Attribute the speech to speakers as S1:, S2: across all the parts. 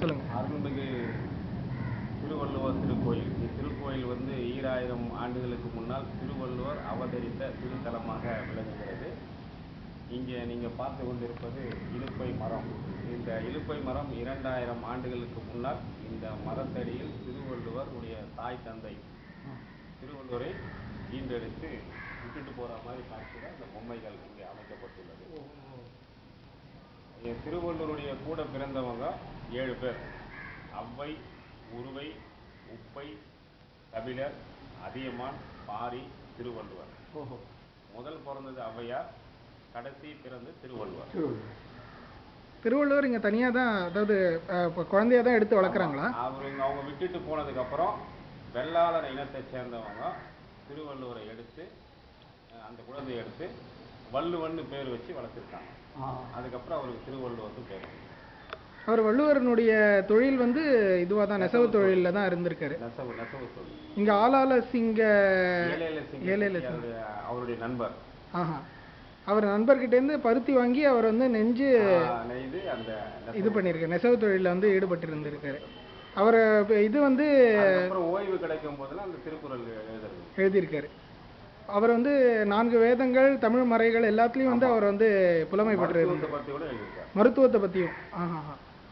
S1: சொல்லுங்க.
S2: அருள்மிகு திருவள்ளுவர் திருக்கோயில். இத்திருக்கோயில் வந்து ஈராயிரம் ஆண்டுகளுக்கு முன்னால் திருவள்ளுவர் அவதரித்த திருத்தலமாக விளங்குகிறது. இங்கே நீங்கள் பார்த்து கொண்டிருப்பது இலுப்பை மரம். இந்த இலுப்பை மரம் இரண்டாயிரம் ஆண்டுகளுக்கு முன்னால் இந்த மரத்தடியில் திருவள்ளுவர் உடைய தாய் தந்தை திருவள்ளுவரை ஈண்டெடுத்து விட்டுட்டு போகிற மாதிரி காட்சியில் இந்த பொம்மைகள் இங்கே அமைக்கப்பட்டுள்ளது. திருவள்ளுவருடைய கூட பிறந்தவங்க ஏழு பேர். அவ்வை உருவை உப்பை கபிலர் அதியமான் பாரி திருவள்ளுவர். முதல் பிறந்தது ஔவையார் கடைசி பிறந்து திருவள்ளுவர்.
S1: திருவள்ளுவர். இங்க தனியா தான் அதாவது அஹ், இப்ப குழந்தையா தான் எடுத்து வளர்க்குறாங்களா?
S2: அவங்க அவங்க விட்டுட்டு போனதுக்கு அப்புறம் வெள்ளாளர் இனத்தை சேர்ந்தவங்க திருவள்ளுவரை எடுத்து அந்த குழந்தையை எடுத்து வள்ளுவன்னு பேர் வச்சு வளர்த்துருக்காங்க. அதுக்கப்புறம் அவருக்கு திருவள்ளுவர்னு பேர்.
S1: அவர் வள்ளுவரனுடைய தொழில் வந்து இதுவா தான் நெசவு தொழிலில் தான் இருந்திருக்காரு. இங்க ஆளால சிங்க
S2: செட்டியாருடைய அவருடைய நண்பர்.
S1: ஆஹா. அவர் நண்பர்கிட்டேருந்து பருத்தி வாங்கி அவர் வந்து நெஞ்சு இது பண்ணியிருக்காரு நெசவு தொழிலில் வந்து ஈடுபட்டு இருந்திருக்காரு அவர் இது வந்து
S2: ஓய்வு கிடைக்கும் போதெல்லாம் அந்த திருக்குறள்
S1: எழுதியிருக்காரு. அவர் வந்து நான்கு வேதங்கள் தமிழ் மறைகள் எல்லாத்துலேயும் வந்து அவர் வந்து புலமை பெற்று
S2: மருத்துவத்தை
S1: பற்றியும் ஆஹா.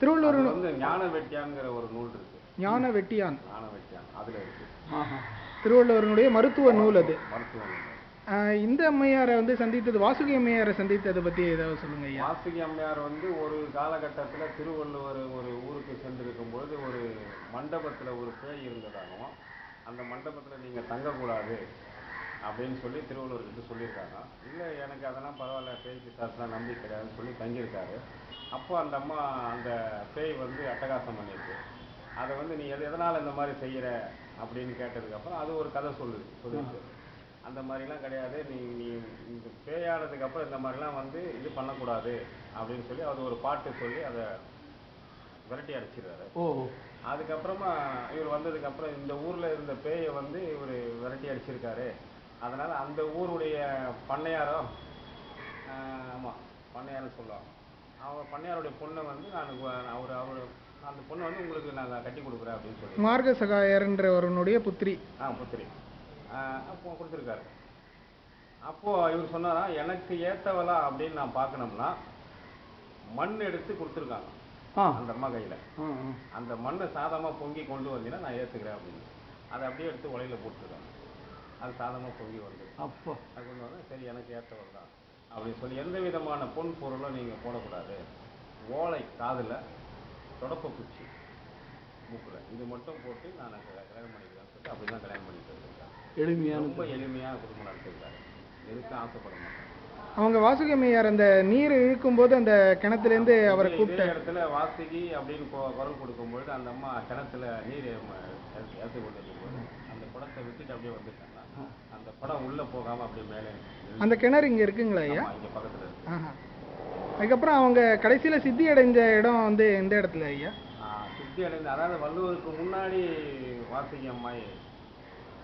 S1: திருவள்ளுவர்
S2: வந்து ஞான வெட்டியாங்கிற ஒரு நூல் இருக்கு.
S1: ஞான வெட்டியான்
S2: ஞான வெட்டியான் அதுல இருக்கு.
S1: திருவள்ளுவருடைய மருத்துவ நூல் அது. இந்த அம்மையாரை வந்து சந்தித்தது வாசுகி அம்மையாரை சந்தித்ததை பற்றி ஏதாவது சொல்லுங்க ஐயா.
S2: வாசுகி அம்மையார் வந்து ஒரு காலகட்டத்துல திருவள்ளுவர் ஒரு ஊருக்கு சென்றிருக்கும் பொழுது ஒரு மண்டபத்துல ஒரு பேய் இருந்ததாகவும் அந்த மண்டபத்துல நீங்க தங்கக்கூடாது அப்படின்னு சொல்லி திருவள்ளுவர் கிட்ட சொல்லியிருக்காங்க இல்ல எனக்கு அதெல்லாம் பரவாயில்ல பேய் பிசாசுலாம் நம்பிக்கை கிடையாதுன்னு சொல்லி தங்கியிருக்காரு. அப்போ அந்த அம்மா அந்த பேய் வந்து அட்டகாசம் பண்ணியிருக்கு அதை வந்து நீ எது எதனால இந்த மாதிரி செய்யற? அப்படின்னு கேட்டதுக்கு அப்புறம் அது ஒரு கதை சொல்லுது சொல்லிருக்கு. அந்த மாதிரிலாம் கிடையாது. நீ நீ இந்த பேயானதுக்கு அப்புறம் இந்த மாதிரிலாம் வந்து இது பண்ணக்கூடாது அப்படின்னு சொல்லி அது ஒரு பாட்டு சொல்லி அதை விரட்டி அடிச்சிடுறாரு.
S3: ஓ.
S2: அதுக்கப்புறமா இவர் வந்ததுக்கு அப்புறம் இந்த ஊர்ல இருந்த பேயை வந்து இவர் விரட்டி அடிச்சிருக்காரு. அதனால அந்த ஊருடைய பண்ணையாரோ ஆஹ் ஆமா பண்ணையாரம் சொல்லுவாங்க. அவங்க பண்ணையாருடைய பொண்ணை வந்து நான் அவர் அவர் அந்த பொண்ணை வந்து உங்களுக்கு நாங்கள் கட்டி கொடுக்குறேன் அப்படின்னு சொல்லி.
S1: மார்க சகாயர்ன்றவருடைய புத்திரி.
S2: ஆ புத்திரி. அப்போ கொடுத்துருக்காரு. அப்போ இவர் சொன்னாரா எனக்கு ஏத்தவளா அப்படின்னு நான் பார்க்கணும்னா மண் எடுத்து கொடுத்துருக்காங்க.
S3: ஆ.
S2: அந்த அம்மா கையில. அந்த மண்ணை சாதமா பொங்கி கொண்டு வந்தீங்கன்னா நான் ஏத்துக்கிறேன் அப்படின்னு. அதை அப்படியே எடுத்து உலையில போட்டுருக்காங்க. அது சாதமா பொங்கி வருது.
S3: அப்பா.
S2: அது கொண்டு சரி எனக்கு ஏத்தவர் தான். அப்படின்னு சொல்லி எந்த விதமான பொன் பொருளும் நீங்க போடக்கூடாது. ஓலை காதுல தொடப்ப குச்சி மூக்குல. இது மட்டும் போட்டு நான் கல்யாணம் பண்ணிக்கிறேன்னு சொல்லிட்டு அப்படிதான் கல்யாணம் பண்ணிட்டு இருக்காங்க
S3: எளிமையான
S2: ரொம்ப எளிமையான குடும்பம் நடத்திருக்காரு எதுக்கும் ஆசைப்பட மாட்டாங்க
S1: அவங்க வாசுகி அம்மையார் அந்த நீர் இழுக்கும்போது அந்த கிணத்துலேருந்து அவரை கூப்பிட்ட
S2: இடத்துல வாசுகி அப்படின்னு குரல் கொடுக்கும்பொழுது அந்த அம்மா கிணத்துல நீர் ஏற்றி கொண்டு இருக்கும்போது அந்த குடத்தை விட்டுட்டு அப்படியே வந்துட்டாங்க. அந்த குடம் உள்ள போகாம அப்படியே மேலே
S1: அந்த கிணறு இங்கே இருக்குங்களா ஐயா?
S2: இங்க பக்கத்துல இருக்கு.
S1: ஆஹா. அதுக்கப்புறம் அவங்க கடைசியில் சித்தி அடைஞ்ச இடம் வந்து எந்த இடத்துல ஐயா?
S2: சித்தி அடைந்து அதாவது வள்ளுவருக்கு முன்னாடி வாசுகி அம்மாய்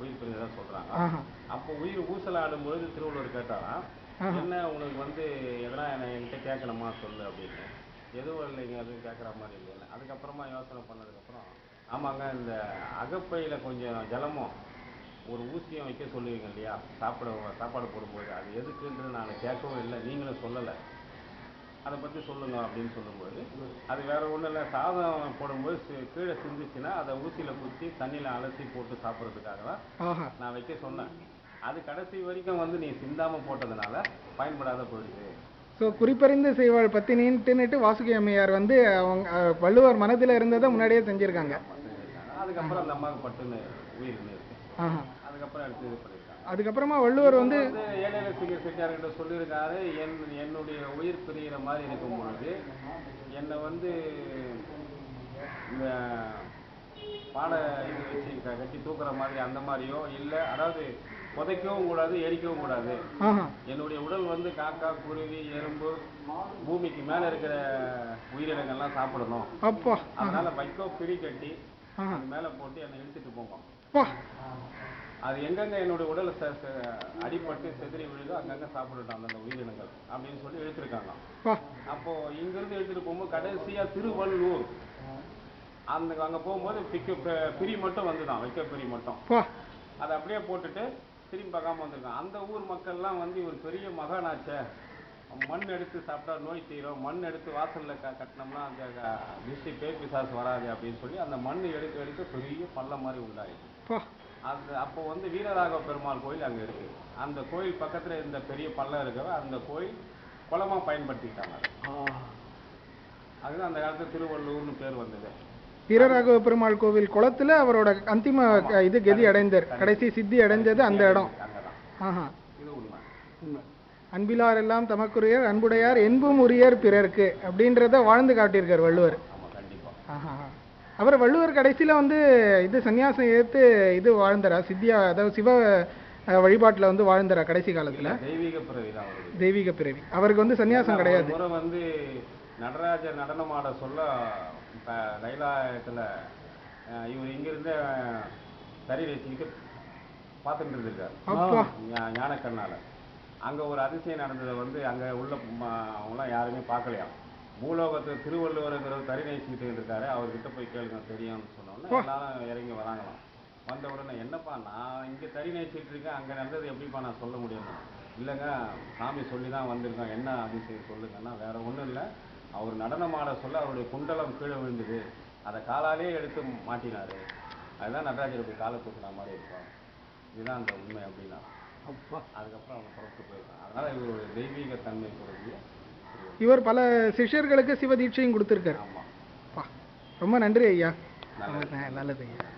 S2: உயிர் பிரிந்ததா சொல்றாங்க.
S1: ஆஹா.
S2: அப்போ உயிர் ஊசலாடும் பொழுது திருவள்ளுவர் கேட்டாராம்
S1: ஆஹா.
S2: என்ன உனக்கு வந்து எதனா என்ன என்கிட்ட கேட்கணுமா சொல்லு அப்படின்னு. எதுவும் இல்லைங்க எதுவும் கேட்குற மாதிரி இல்லைன்னு. அதுக்கப்புறமா யோசனை பண்ணதுக்கப்புறம் ஆமாங்க இந்த அகப்பையில கொஞ்சம் ஜலமும் ஒரு ஊசியம் வைக்க சொல்லுவீங்க இல்லையா? சாப்பிட சாப்பாடு போடும்போது அது எதுக்குன்றது நான் கேட்கவும் இல்லை நீங்களும் சொல்லலை. அதை பற்றி சொல்லுங்க அப்படின்னு சொல்லும்போது அது வேற ஒன்றும் இல்லை. சாதம் போடும்போது கீழே சிந்துச்சுன்னா அதை ஊசியில் குத்தி தண்ணியில் அலசி போட்டு சாப்பிட்றதுக்காக தான் நான் வைக்க சொன்னேன். அது கடைசி வரைக்கும் வந்து நீ சிந்தாம போட்டதுனால பயன்படாத போயிடுது
S1: ஸோ குறிப்பறிந்து செய்வாள் பத்தினின்ட்டுன்னுட்டு வாசுகி அம்மையார் வந்து அவங்க வள்ளுவர் மனதில் இருந்ததை முன்னாடியே செஞ்சுருக்காங்க.
S2: அதுக்கப்புறம் அந்த அம்மாவுக்கு பட்டுன்னு உயிர் அதுக்கப்புறம்
S1: வள்ளுவர் வந்து
S2: ஏழையில செட்டியார்கிட்ட சொல்லியிருக்காரு. என் என்னுடைய உயிர் பிரியிற மாதிரி இருக்கும் பொழுது என்னை வந்து இந்த பாட இது வச்சு கட்டி தூக்குற மாதிரி அந்த மாதிரியோ இல்லை அதாவது புதைக்கவும் கூடாது எரிக்கவும் கூடாது. என்னுடைய உடல் வந்து காக்கா குருவி எறும்பு பூமிக்கு மேல இருக்கிற உயிரினங்கள்லாம் சாப்பிடணும்.
S1: அப்பா.
S2: அதனால வைக்கோ பிடி கட்டி மேல போட்டு என்னை இழுத்துட்டு
S1: அப்பா
S2: அது எங்கெங்க என்னுடைய உடல் அடிபட்டு செதறி விழுதோ அங்கங்க சாப்பிடட்டும் அந்தந்த உயிரினங்கள் அப்படின்னு சொல்லி இழுத்துருக்காங்க
S1: அப்பா
S2: அப்போ இங்கிருந்து எடுத்துட்டு போகும்போது கடைசியா திருவள்ளூர். அந்த அங்கே போகும்போது பிக்கு பிரி மட்டும் வந்துதான் வைக்க பிரி மட்டும். அதை அப்படியே போட்டுட்டு திரும்பி பார்க்காம வந்திருக்கான் அந்த ஊர் மக்கள்லாம் வந்து இவர் பெரிய மகானாச்சே. மண் எடுத்து சாப்பிட்டா நோய் தீரும். மண் எடுத்து வாசல்ல க கட்டினோம்னா அந்த திருஷ்டி பேய் பிசாசு வராது அப்படின்னு சொல்லி அந்த மண் எடுக்க எடுக்க பெரிய பள்ளம் மாதிரி உண்டாயிடுச்சு. அந்த அப்போ வந்து வீரராகவ பெருமாள் கோயில் அங்கே இருக்கு. அந்த கோயில் பக்கத்துல இந்த பெரிய பள்ளம் இருக்கவே அந்த கோயில் குளமா பயன்படுத்திக்கிட்டாங்க அதை. அதுதான் அந்த காலத்துல திருவள்ளூர்னு பேர் வந்தது.
S1: வீரராகவ பெருமாள் கோவில் குளத்துல அவரோட அந்திம இது கதி அடைந்தார். கடைசி சித்தி அடைஞ்சது அந்த இடம். ஆஹா.
S2: இது உண்மை.
S1: அன்பிலார் எல்லாம் தமக்குரியர் அன்புடையார் என்பும் உரியர் பிறர்க்கு அப்படின்றத வாழ்ந்து காட்டியிருக்கார் வள்ளுவர். அவர் வள்ளுவர் கடைசியில வந்து இது சன்னியாசம் ஏத்து இது வாழ்ந்தாரா? சித்தியா அதாவது சிவ வழிபாட்டுல வந்து வாழ்ந்தாரா கடைசி காலத்துல?
S2: தெய்வீக பிறவி
S1: தெய்வீக பிறவி. அவருக்கு வந்து சன்னியாசம் கிடையாது.
S2: வந்து நடராஜர் நடனமாட சொல்ல அஹ், இவர் இங்கிருந்து தறி வச்சுக்கிட்டு பார்த்துட்டு இருந்திருக்காரு. ஞானக்கண்ணால. அங்க ஒரு அதிசயம் நடந்ததை வந்து அங்க உள்ள அவங்களாம் யாருமே பார்க்கலையாம் பூலோகத்தில் திருவள்ளுவருங்கிறவர் தறி நேசிக்கிட்டு இருக்காரு அவர்கிட்ட போய் கேளுங்க தெரியும்னு சொன்னோன்னே எல்லாரும் இறங்கி வராங்களாம். வந்த உடனே என்னப்பா நான் இங்க தறி நேசிக்கிட்டு இருக்கேன். அங்க நடந்தது எப்படிப்பா நான் சொல்ல முடியும்? இல்லைங்க சாமி சொல்லி தான் வந்திருக்கோம் என்ன அதிசயம் சொல்லுங்கன்னா வேற ஒண்ணும் இல்லை. அவர் நடனமாட சொல்ல அவருடைய குண்டலம் கீழே விழுந்தது. அதை காலாலே எடுத்து மாட்டினாரு. அதுதான் நடராஜர் இப்படி காலை தூக்குன மாதிரி இருக்கும். இதுதான் அந்த உண்மை அப்படின்னா. அதுக்கப்புறம் அவங்க புறப்பட்டு போயிருக்காங்க அதனால இவருடைய தெய்வீக தன்மை கூடக்கூடிய
S1: இவர் பல சிஷ்யர்களுக்கு சிவ தீட்சையும் கொடுத்திருக்காரு.
S2: ஆமா.
S1: பா ரொம்ப நன்றி ஐயா. நல்லது ஐயா.